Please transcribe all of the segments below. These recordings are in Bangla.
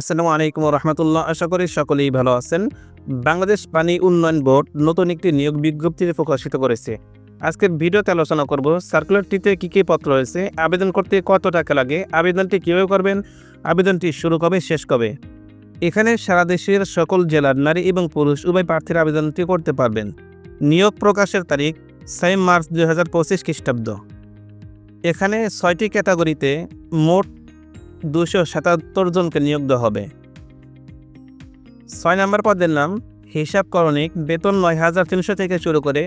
আসসালামু আলাইকুম রহমতুল্লাহ। আশা করি সকলেই ভালো আছেন। বাংলাদেশ পানি উন্নয়ন বোর্ড নতুন একটি নিয়োগ বিজ্ঞপ্তি প্রকাশিত করেছে। আজকের ভিডিওতে আলোচনা করব, সার্কুলারটিতে কী কী পত্র রয়েছে, আবেদন করতে কত টাকা লাগে, আবেদনটি কীভাবে করবেন, আবেদনটি শুরু কবে, শেষ কবে? এখানে সারা দেশের সকল জেলার নারী এবং পুরুষ উভয় প্রার্থীর আবেদনটি করতে পারবেন। নিয়োগ প্রকাশের তারিখ, ছয় মার্চ দুই হাজার পঁচিশ খ্রিস্টাব্দ। এখানে ছয়টি ক্যাটাগরিতে মোট দুশো সাতাত্তর জনকে নিয়োগ দেওয়া হবে। ছয় নম্বর পদের নাম, হিসাব করণিক বেতন নয় হাজার তিনশো থেকে শুরু করে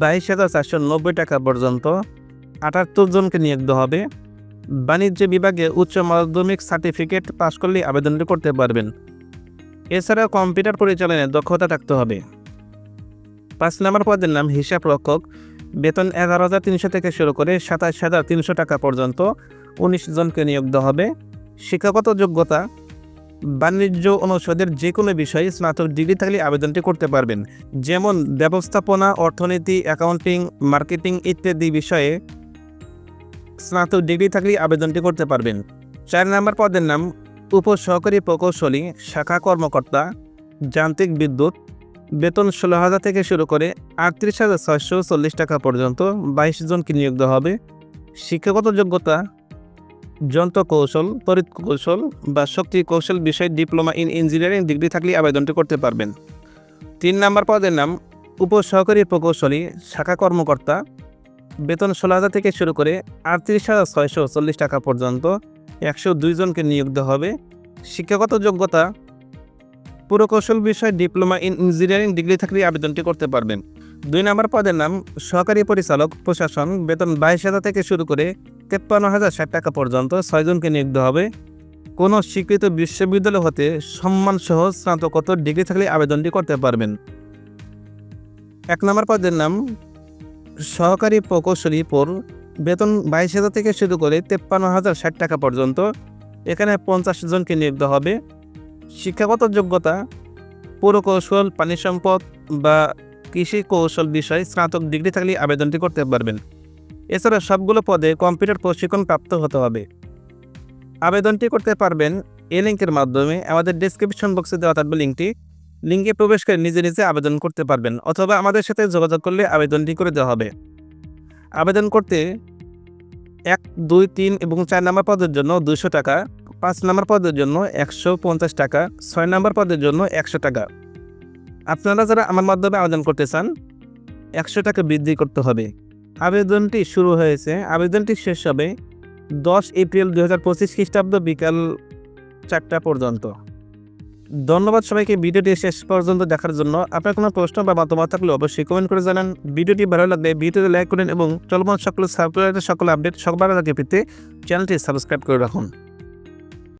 বাইশ হাজার চারশো নব্বই টাকা পর্যন্ত আটাত্তর জনকে নিয়োগ দেওয়া হবে। বাণিজ্য বিভাগে উচ্চ মাধ্যমিক সার্টিফিকেট পাশ করলে আবেদনটি করতে পারবেন। এছাড়া কম্পিউটার পরিচালনায় দক্ষতা থাকতে হবে। পাঁচ নম্বর পদের নাম হিসাব রক্ষক বেতন এগারো হাজার তিনশো থেকে শুরু করে সাতাশ হাজার তিনশো টাকা পর্যন্ত উনিশ জনকে নিয়োগ দেওয়া হবে। শিক্ষাগত যোগ্যতা, বাণিজ্য অনুষদের যে কোনো বিষয়ে স্নাতক ডিগ্রি থাকলে আবেদনটি করতে পারবেন। যেমন ব্যবস্থাপনা, অর্থনীতি, অ্যাকাউন্টিং, মার্কেটিং ইত্যাদি বিষয়ে স্নাতক ডিগ্রি থাকলে আবেদনটি করতে পারবেন। চার নম্বর পদের নাম, উপসহকারী প্রকৌশলী, শাখা কর্মকর্তা, যান্ত্রিক বিদ্যুৎ, বেতন ষোলো হাজার থেকে শুরু করে আটত্রিশ হাজার ছয়শো চল্লিশ টাকা পর্যন্ত বাইশ জনকে নিয়োগ দেওয়া হবে। শিক্ষাগত যোগ্যতা যন্ত্র কৌশল তড়িৎ কৌশল বা শক্তি কৌশল বিষয়ে ডিপ্লোমা ইন ইঞ্জিনিয়ারিং ডিগ্রি থাকলে আবেদনটি করতে পারবেন। তিন নম্বর পদের নাম, উপসহকারী প্রকৌশলী, শাখা কর্মকর্তা। বেতন ষোলো হাজার থেকে শুরু করে আটত্রিশ হাজার ছয়শো চল্লিশ টাকা পর্যন্ত একশো দুইজনকে নিয়োগ দেওয়া হবে। শিক্ষাগত যোগ্যতা, পুরকৌশল বিষয়ে ডিপ্লোমা ইন ইঞ্জিনিয়ারিং ডিগ্রি থাকলে আবেদনটি করতে পারবেন। দুই নম্বর পদের নাম সহকারী পরিচালক প্রশাসন বেতন বাইশ হাজার থেকে শুরু করে তেপ্পান্ন হাজার ষাট টাকা পর্যন্ত ছয়জনকে নিয়োগ হবে। কোনো স্বীকৃত বিশ্ববিদ্যালয় হতে সম্মানসহ স্নাতকোত্তর ডিগ্রি থাকলে আবেদনটি করতে পারবেন। এক নম্বর পদের নাম সহকারী প্রকৌশলী পর বেতন বাইশ হাজার থেকে শুরু করে তেপ্পান্ন হাজার ষাট টাকা পর্যন্ত এখানে পঞ্চাশ জনকে নিয়োগ হবে। শিক্ষাগত যোগ্যতা, পুরকৌশল, পানি সম্পদ বা কৃষি কৌশল বিষয়ে স্নাতক ডিগ্রি থাকলে আবেদনটি করতে পারবেন। এছাড়া সবগুলো পদে কম্পিউটার প্রশিক্ষণ প্রাপ্ত হতে হবে। আবেদনটি করতে পারবেন এই লিঙ্কের মাধ্যমে আমাদের ডিসক্রিপশন বক্সে দেওয়া থাকবে লিঙ্কটি। লিঙ্কে প্রবেশ করে নিজে নিজে আবেদন করতে পারবেন অথবা আমাদের সাথে যোগাযোগ করলে আবেদনটি করে দেওয়া হবে। আবেদন করতে এক, দুই, তিন এবং চার নম্বর পদের জন্য দুশো টাকা, পাঁচ নম্বর পদের জন্য একশো পঞ্চাশ টাকা, ছয় নম্বর পদের জন্য একশো টাকা। আপনারা যারা আমার মাধ্যমে আবেদন করতে চান, একশো টাকা বৃদ্ধি করতে হবে। আবেদনটি শুরু হয়েছে, আবেদনটি শেষ হবে দশ এপ্রিল দু হাজার পঁচিশ খ্রিস্টাব্দ বিকাল চারটা পর্যন্ত। ধন্যবাদ সবাইকে, ভিডিওটি শেষ পর্যন্ত দেখার জন্য। আপনার কোনো প্রশ্ন বা মতামত থাকলে অবশ্যই কমেন্ট করে জানান। ভিডিওটি ভালো লাগলে ভিডিওতে লাইক করুন এবং চলমান সকল সাবস্ক্রাইবার সকল আপডেট সবার আগে পেতে চ্যানেলটি সাবস্ক্রাইব করে রাখুন।